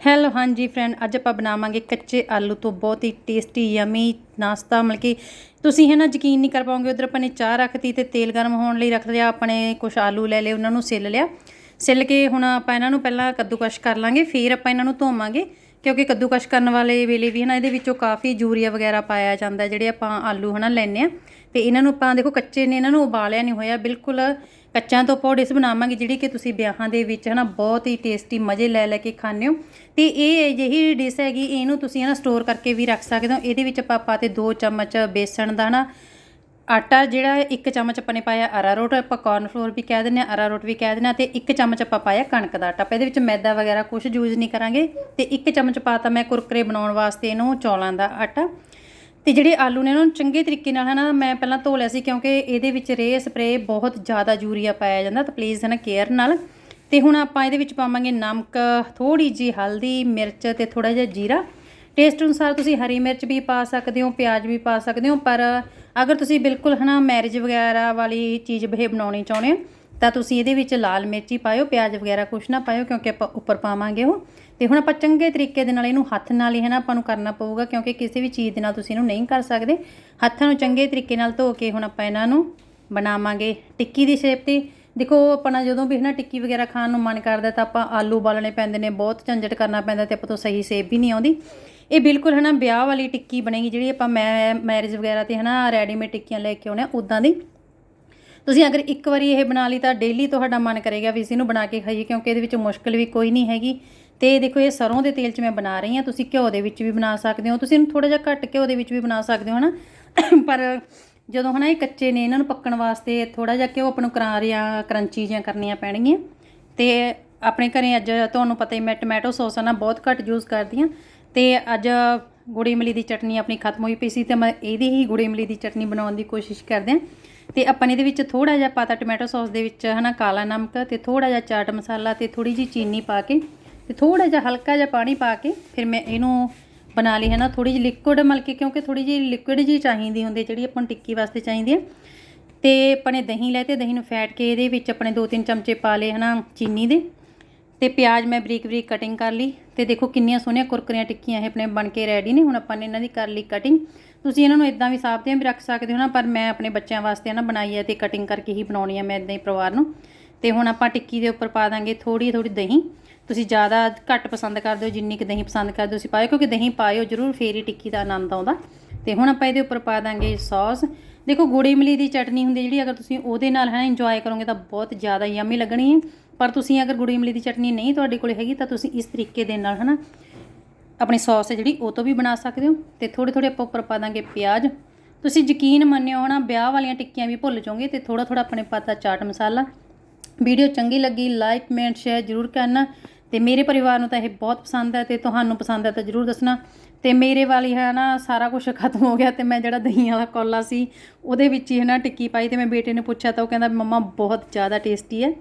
Hello ਹਾਂਜੀ friend ਅੱਜ ਆਪਾਂ ਬਣਾਵਾਂਗੇ ਕੱਚੇ ਆਲੂ ਤੋਂ ਬਹੁਤ ਹੀ ਟੇਸਟੀ ਯਮੀ ਨਾਸ਼ਤਾ। ਮਤਲਬ ਕਿ ਤੁਸੀਂ ਹੈ ਨਾ ਯਕੀਨ ਨਹੀਂ ਕਰ ਪਾਓਗੇ, ਉਧਰ ਆਪਾਂ ਨੇ ਚਾਹ ਰੱਖਤੀ ਤੇ ਤੇਲ ਗਰਮ ਹੋਣ ਲਈ ਰੱਖ ਲਿਆ ਆਪਣੇ ਕੁਝ ਆਲੂ ਲੈ ਲਏ, ਉਹਨਾਂ ਨੂੰ ਸਿੱਲ ਲਿਆ। ਸਿੱਲ ਕੇ ਹੁਣ ਆਪਾਂ ਇਹਨਾਂ ਨੂੰ ਪਹਿਲਾਂ ਕੱਦੂਕਸ਼ ਕਰ ਲਾਂਗੇ, ਫਿਰ ਆਪਾਂ ਇਹਨਾਂ ਨੂੰ ਧੋਵਾਂਗੇ। ਕਿਉਂਕਿ ਕੱਦੂਕਸ਼ ਕਰਨ ਵਾਲੇ ਵੇਲੇ ਵੀ ਹੈ ਨਾ ਇਹਦੇ ਵਿੱਚੋਂ ਕਾਫੀ ਯੂਰੀਆ ਵਗੈਰਾ ਪਾਇਆ ਜਾਂਦਾ, ਜਿਹੜੇ ਆਪਾਂ ਆਲੂ ਹਨਾ ਲੈਨੇ ਆ ਤੇ ਇਹਨਾਂ ਨੂੰ ਆਪਾਂ ਦੇਖੋ, ਕੱਚੇ ਨੇ, ਇਹਨਾਂ ਨੂੰ ਉਬਾਲਿਆ ਨਹੀਂ ਹੋਇਆ, ਬਿਲਕੁਲ ਕੱਚਿਆਂ ਤੋਂ ਆਪਾਂ ਡਿਸ਼ ਬਣਾਵਾਂਗੇ, ਜਿਹੜੀ ਕਿ ਤੁਸੀਂ ਵਿਆਹਾਂ ਦੇ ਵਿੱਚ ਹਨਾ ਬਹੁਤ ਹੀ ਟੇਸਟੀ ਮਜ਼ੇ ਲੈ ਲੈ ਕੇ ਖਾਂਦੇ ਹੋ। ਤੇ ਇਹ ਜਿਹੀ ਡਿਸ਼ ਹੈਗੀ, ਇਹਨੂੰ ਤੁਸੀਂ ਹਨਾ ਸਟੋਰ ਕਰਕੇ ਵੀ ਰੱਖ ਸਕਦੇ ਹੋ। ਇਹਦੇ ਵਿੱਚ ਆਪਾਂ ਪਾਤੇ 2 ਚਮਚ ਬੇਸਣ ਦਾ ਹਨਾ ਆਟਾ ਜਿਹੜਾ ਇੱਕ ਚਮਚ ਆਪਾਂ ਨੇ ਪਾਇਆ ਅਰਾਰੋਟ ਆਪਾਂ ਕਾਰਨਫਲੋਰ ਵੀ ਕਹਿ ਦਿੰਦੇ ਆ ਅਰਾਰੋਟ ਵੀ ਕਹਿ ਦਿੰਦੇ ਆ ਤੇ ਇੱਕ ਚਮਚ ਆਪਾਂ ਪਾਇਆ ਕਣਕ ਦਾ ਆਟਾ। ਆਪਾਂ ਇਹਦੇ ਵਿੱਚ ਮੈਦਾ ਵਗੈਰਾ ਕੁਝ ਯੂਜ਼ ਨਹੀਂ ਕਰਾਂਗੇ ਤੇ ਇੱਕ ਚਮਚ ਪਾਤਾ ਮੈਂ ਕੁਰਕਰੇ ਬਣਾਉਣ ਵਾਸਤੇ ਇਹਨੂੰ ਚੌਲਾਂ ਦਾ ਆਟਾ। ਤੇ ਜਿਹੜੇ ਆਲੂ ਨੇ ਉਹਨਾਂ ਨੂੰ ਚੰਗੇ ਤਰੀਕੇ ਨਾਲ ਹਨਾ ਮੈਂ ਪਹਿਲਾਂ ਧੋ ਲਿਆ ਸੀ ਕਿਉਂਕਿ ਇਹਦੇ ਵਿੱਚ ਰੇ ਸਪਰੇ ਬਹੁਤ ਜ਼ਿਆਦਾ ਯੂਰੀਆ ਪਾਇਆ ਜਾਂਦਾ ਤਾਂ ਪਲੀਜ਼ ਹਨਾ ਕੇਅਰ ਨਾਲ। ਤੇ ਹੁਣ ਆਪਾਂ ਇਹਦੇ ਵਿੱਚ ਪਾਵਾਂਗੇ ਨਮਕ ਥੋੜੀ ਜੀ ਹਲਦੀ, ਮਿਰਚ ਤੇ ਥੋੜਾ ਜਿਹਾ ਜੀਰਾ। ਟੇਸਟ ਅਨੁਸਾਰ ਤੁਸੀਂ ਹਰੀ ਮਿਰਚ ਵੀ ਪਾ ਸਕਦੇ ਹੋ, ਪਿਆਜ਼ ਵੀ ਪਾ ਸਕਦੇ ਹੋ, ਪਰ ਅਗਰ ਤੁਸੀਂ ਬਿਲਕੁਲ ਹਨਾ ਮੈਰਿਜ ਵਗੈਰਾ ਵਾਲੀ ਚੀਜ਼ ਬਹੇ ਬਣਾਉਣੀ ਚਾਹੁੰਦੇ ਹੋ, ਤਾਂ ਤੁਸੀਂ ਇਹਦੇ ਵਿੱਚ ਲਾਲ ਮਿਰਚ ਹੀ ਪਾਇਓ, ਪਿਆਜ਼ ਵਗੈਰਾ ਕੁਛ ਨਾ ਪਾਇਓ, ਕਿਉਂਕਿ ਆਪਾਂ ਉੱਪਰ ਪਾਵਾਂਗੇ ਉਹ। ਤੇ ਹੁਣ ਆਪਾਂ ਚੰਗੇ ਤਰੀਕੇ ਦੇ ਨਾਲ ਇਹਨੂੰ ਹੱਥ ਨਾਲ ਹੀ ਹੈ ਨਾ ਆਪਾਂ ਨੂੰ ਕਰਨਾ ਪਊਗਾ, ਕਿਉਂਕਿ ਕਿਸੇ ਵੀ ਚੀਜ਼ ਦੇ ਨਾਲ ਤੁਸੀਂ ਇਹਨੂੰ ਨਹੀਂ ਕਰ ਸਕਦੇ। ਹੱਥਾਂ ਨੂੰ ਚੰਗੇ ਤਰੀਕੇ ਨਾਲ ਧੋ ਕੇ ਹੁਣ ਆਪਾਂ ਇਹਨਾਂ ਨੂੰ ਬਣਾਵਾਂਗੇ। ਟਿੱਕੀ ਦੀ ਸ਼ੇਪ ਤੇ ਦੇਖੋ, ਆਪਣਾ ਜਦੋਂ ਵੀ ਹੈ ਨਾ ਟਿੱਕੀ ਵਗੈਰਾ ਖਾਣ ਨੂੰ ਮਨ ਕਰਦਾ ਤਾਂ ਆਪਾਂ ਆਲੂ ਬਾਲਣੇ ਪੈਂਦੇ ਨੇ, ਬਹੁਤ ਝੰਜਟ ਕਰਨਾ ਪੈਂਦਾ ਤੇ ਆਪਾਂ ਤੋਂ ਸਹੀ ਸੇਬ ਵੀ ਨਹੀਂ ਆਉਂਦੀ। ਇਹ ਬਿਲਕੁਲ ਹੈ ਨਾ ਵਿਆਹ ਵਾਲੀ ਟਿੱਕੀ ਬਣੇਗੀ ਜਿਹੜੀ ਆਪਾਂ ਮੈਂ ਮੈਰਿਜ ਵਗੈਰਾ ਤੇ ਹੈ ਨਾ ਰੈਡੀਮੇਡ ਟਿੱਕੀਆਂ ਲੈ ਕੇ ਆਉਣਾ ਆ ਉਦਾਂ ਦੀ। ਤੁਸੀਂ ਅਗਰ ਇੱਕ ਵਾਰੀ ਇਹ ਬਣਾ ਲਈ ਤਾਂ ਡੇਲੀ ਤੁਹਾਡਾ ਮਨ ਕਰੇਗਾ ਵੀ ਇਸ ਨੂੰ ਬਣਾ ਕੇ ਖਾਈਏ ਕਿਉਂਕਿ ਇਹਦੇ ਵਿੱਚ ਮੁਸ਼ਕਲ ਵੀ ਕੋਈ ਨਹੀਂ ਹੈਗੀ। ਤੇ ਦੇਖੋ, ਇਹ ਸਰੋਂ ਦੇ ਤੇਲ 'ਚ ਮੈਂ ਬਣਾ ਰਹੀ ਹਾਂ, ਤੁਸੀਂ ਘਿਓ ਦੇ ਵਿੱਚ ਵੀ ਬਣਾ ਸਕਦੇ ਹੋ। ਤੁਸੀਂ ਇਹਨੂੰ ਥੋੜਾ ਜਿਹਾ ਘੱਟ ਘਿਓ ਦੇ ਵਿੱਚ ਵੀ ਬਣਾ ਸਕਦੇ ਹੋ ਹਨਾ। ਪਰ ਜਦੋਂ ਹਨਾ ਇਹ ਕੱਚੇ ਨੇ, ਇਹਨਾਂ ਨੂੰ ਪੱਕਣ ਵਾਸਤੇ ਥੋੜਾ ਜਿਹਾ ਘਿਓ ਆਪਾਂ ਨੂੰ ਕਰਾਰੀਆਂ ਕਰੰਚੀ ਜਾਂ ਕਰਨੀਆਂ ਪੈਣਗੀਆਂ। ਤੇ ਆਪਣੇ ਘਰੇ ਅੱਜ ਤੁਹਾਨੂੰ ਪਤਾ ਹੀ ਮੈਂ ਟੋਮੈਟੋ ਸੌਸ ਨਾ ਬਹੁਤ ਘੱਟ ਯੂਜ਼ ਕਰਦੀ ਹਾਂ। ਤੇ ਅੱਜ ਗੁੜੀ ਇਮਲੀ ਦੀ ਚਟਨੀ ਆਪਣੀ ਖਤਮ ਹੋਈ ਪਈ ਸੀ ਤੇ ਮੈਂ ਇਹਦੀ ਹੀ ਗੁੜੀ ਇਮਲੀ ਦੀ ਚਟਨੀ ਬਣਾਉਣ ਦੀ ਕੋਸ਼ਿਸ਼ ਕਰਦੇ ਹਾਂ। ਤੇ ਆਪਾਂ ਇਹਦੇ ਵਿੱਚ ਥੋੜਾ ਜਿਹਾ ਪਾਤਾ ਟੋਮੈਟੋ ਸੌਸ ਦੇ ਵਿੱਚ ਹਨਾ ਕਾਲਾ ਨਮਕ ਤੇ ਥੋੜਾ ਜਿਹਾ ਚਾਟ ਮਸਾਲਾ ਤੇ ਥੋੜੀ ਜੀ ਚੀਨੀ ਪਾ ਕੇ ਤੇ ਥੋੜਾ ਜਿਹਾ ਹਲਕਾ ਜਿਹਾ ਪਾਣੀ ਪਾ ਕੇ ਫਿਰ ਮੈਂ ਇਹਨੂੰ ਬਣਾ ਲਈ ਹੈ ਨਾ ਥੋੜੀ ਜਿਹੀ ਲਿਕੁਇਡ ਮਲ ਕੇ ਕਿਉਂਕਿ ਥੋੜੀ ਜਿਹੀ ਲਿਕੁਇਡ ਜੀ ਚਾਹੀਦੀ ਹੁੰਦੀ ਜਿਹੜੀ ਆਪਾਂ ਨੂੰ ਟਿੱਕੀ ਵਾਸਤੇ ਚਾਹੀਦੀ ਹੈ। ਤੇ ਆਪਾਂ ਨੇ ਦਹੀਂ ਲੈ ਤੇ ਦਹੀਂ ਨੂੰ ਫੈਟ ਕੇ ਇਹਦੇ ਵਿੱਚ ਆਪਣੇ 2-3 ਚਮਚੇ ਪਾ ਲਏ ਹਨਾ ਚੀਨੀ ਦੇ। ਤੇ ਪਿਆਜ਼ ਮੈਂ ਬਰੀਕ ਬਰੀਕ ਕਟਿੰਗ ਕਰ ਲਈ। ਤੇ ਦੇਖੋ ਕਿੰਨੀਆਂ ਸੋਹਣੀਆਂ ਕੁਰਕਰੀਆਂ ਟਿੱਕੀਆਂ ਇਹ ਆਪਣੇ ਬਣ ਕੇ ਰੈਡੀ ਨੇ। ਹੁਣ ਆਪਾਂ ਨੇ ਇਹਨਾਂ ਦੀ ਕਰ ਲਈ ਕਟਿੰਗ ਤੁਸੀਂ ਇਹਨਾਂ ਨੂੰ ਇਦਾਂ ਵੀ ਸਾਫ਼ਦਿਆਂ ਵੀ ਰੱਖ ਸਕਦੇ ਹੋ ਨਾ, ਪਰ ਮੈਂ ਆਪਣੇ ਬੱਚਿਆਂ ਵਾਸਤੇ ਨਾ ਬਣਾਈ ਹੈ ਤੇ ਕਟਿੰਗ ਕਰਕੇ ਹੀ ਬਣਾਉਣੀ ਹੈ ਮੈਂ ਇਦਾਂ ਹੀ ਪਰਿਵਾਰ ਨੂੰ। ਤੇ ਹੁਣ ਆਪਾਂ ਟਿੱਕੀ ਦੇ ਉੱਪਰ ਪਾ ਦਾਂਗੇ ਥੋੜੀ ਥੋੜੀ ਦਹੀਂ। ਤੁਸੀਂ ਜ਼ਿਆਦਾ ਘੱਟ ਪਸੰਦ ਕਰਦੇ ਹੋ, ਜਿੰਨੀ ਕਿ ਦਹੀਂ ਪਸੰਦ ਕਰਦੇ ਹੋ, ਤੁਸੀਂ ਪਾਇਓ, ਕਿਉਂਕਿ ਦਹੀਂ ਪਾਇਓ ਜ਼ਰੂਰ ਫੇਰ ਹੀ ਟਿੱਕੀ ਦਾ ਆਨੰਦ ਆਉਂਦਾ। ਤੇ ਹੁਣ ਆਪਾਂ ਇਹਦੇ ਉੱਪਰ ਪਾ ਦਾਂਗੇ ਸੌਸ। ਦੇਖੋ, ਗੁੜੀ ਇਮਲੀ ਦੀ ਚਟਨੀ ਹੁੰਦੀ ਜਿਹੜੀ, ਅਗਰ ਤੁਸੀਂ ਉਹਦੇ ਨਾਲ ਹੈ ਇੰਜੋਏ ਕਰੋਗੇ ਤਾਂ ਬਹੁਤ ਜ਼ਿਆਦਾ ਯਮੀ ਲੱਗਣੀ ਹੈ। ਪਰ ਤੁਸੀਂ ਅਗਰ ਗੁੜੀ ਇਮਲੀ ਦੀ ਚਟਨੀ ਨਹੀਂ ਤੁਹਾਡੇ ਕੋਲ ਹੈਗੀ, ਤਾਂ ਤੁਸੀਂ ਇਸ ਤਰੀਕੇ ਦੇ ਨਾਲ ਹਨਾ ਆਪਣੀ ਸੌਸ ਹੈ ਜਿਹੜੀ, ਉਹ ਤੋਂ ਵੀ ਬਣਾ ਸਕਦੇ ਹੋ। ਤੇ ਥੋੜੇ ਥੋੜੇ ਆਪਾਂ ਉੱਪਰ ਪਾ ਦਾਂਗੇ ਪਿਆਜ਼। ਤੁਸੀਂ ਯਕੀਨ ਮੰਨਿਓ ਹਨਾ ਵਿਆਹ ਵਾਲੀਆਂ ਟਿੱਕੀਆਂ ਵੀ ਭੁੱਲ ਜਾਓਗੇ ਤੇ ਥੋੜਾ ਥੋੜਾ ਆਪਣੇ ਪਾਤਾ ਚਾਟ ਮਸਾਲਾ। ਵੀਡੀਓ ਚੰਗੀ ਲੱਗੀ ਲਾਈਕ ਕਮੈਂਟ ਸ਼ੇਅਰ ਜ਼ਰੂਰ ਕਰਨਾ। ਤੇ ਮੇਰੇ ਪਰਿਵਾਰ ਨੂੰ ਤਾਂ ਇਹ ਬਹੁਤ ਪਸੰਦ ਹੈ ਤੇ ਤੁਹਾਨੂੰ ਪਸੰਦ ਹੈ ਤਾਂ ਜ਼ਰੂਰ ਦੱਸਣਾ। ਤੇ ਮੇਰੇ ਵਾਲੀ ਹੈ ਨਾ, ਸਾਰਾ ਕੁਝ ਖਤਮ ਹੋ ਗਿਆ ਤੇ ਮੈਂ ਜਿਹੜਾ ਦਹੀਂ ਵਾਲਾ ਕੋਲਾ ਸੀ, ਉਹਦੇ ਵਿੱਚ ਹੀ ਹੈ ਨਾ ਟਿੱਕੀ ਪਾਈ ਤੇ ਮੈਂ ਬੇਟੇ ਨੇ ਪੁੱਛਿਆ ਤਾਂ ਉਹ ਕਹਿੰਦਾ, ਮੰਮਾ, ਬਹੁਤ ਜ਼ਿਆਦਾ ਟੇਸਟੀ ਹੈ।